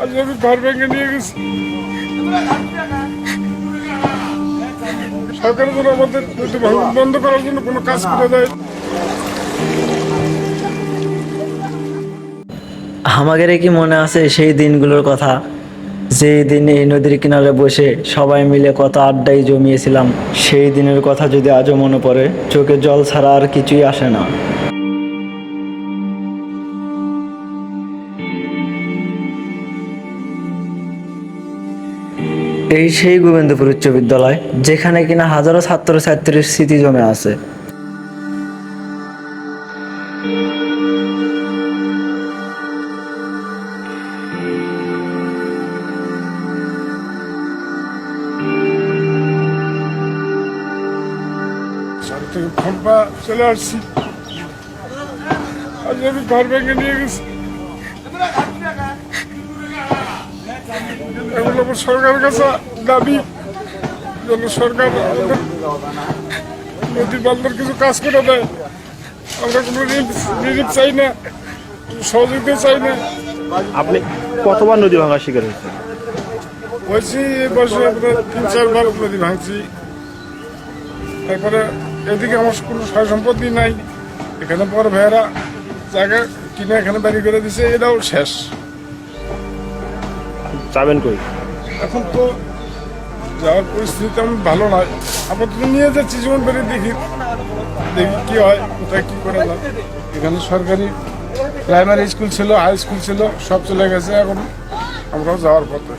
আজ আমি ঘর ভেঙে নিয়ে গেছি সরকারের জন্য আমাদের বন্ধ করার জন্য কোনো কাজ করে দেয় আমাদের কি মনে আছে সেই দিনগুলোর কথা? যে দিন এই নদীর কিনারে বসে সবাই মিলে কত আড্ডাই জমিয়েছিলাম, সেই দিনের কথা যদি আজও মনে পড়ে, চোখে জল ছাড়া আর কিছুই আসে না। এই সেই গোবিন্দপুর উচ্চ বিদ্যালয়, যেখানে কিনা হাজারো ছাত্র ছাত্রীর স্মৃতি জমে আছে। চলে আসছি। ঘর ভেঙে নিয়ে গেছি। এগুলো সরকারের কাছে দাবি যেন সরকার নদী বান্ধব কিছু কাজ করে দেয়। আমরা কোনো রিলিফ চাই না সহযোগিতা চাই না। আপনি কতবার নদী ভাঙার শিকার হয়েছে হয়েছি এই আপনার তিন চারবার নদী ভাঙছি। তারপরে এদিকে আমার কোনো সয় সম্পত্তি নাই। এখানে বড় ভাইয়েরা জায়গা কিনে এখানে বাড়ি করে দিছে এটাও শেষ। যাবেন কই? এখন তো যাওয়ার পরিস্থিতি তেমন ভালো নয়। আপাতত নিয়ে যাচ্ছি, জীবন বেড়ে দেখি। দেখি কি হয় কোথায় কি করে যায়। এখানে সরকারি প্রাইমারি স্কুল ছিল হাই স্কুল ছিল, সব চলে গেছে, এখন আমরাও যাওয়ার পথে।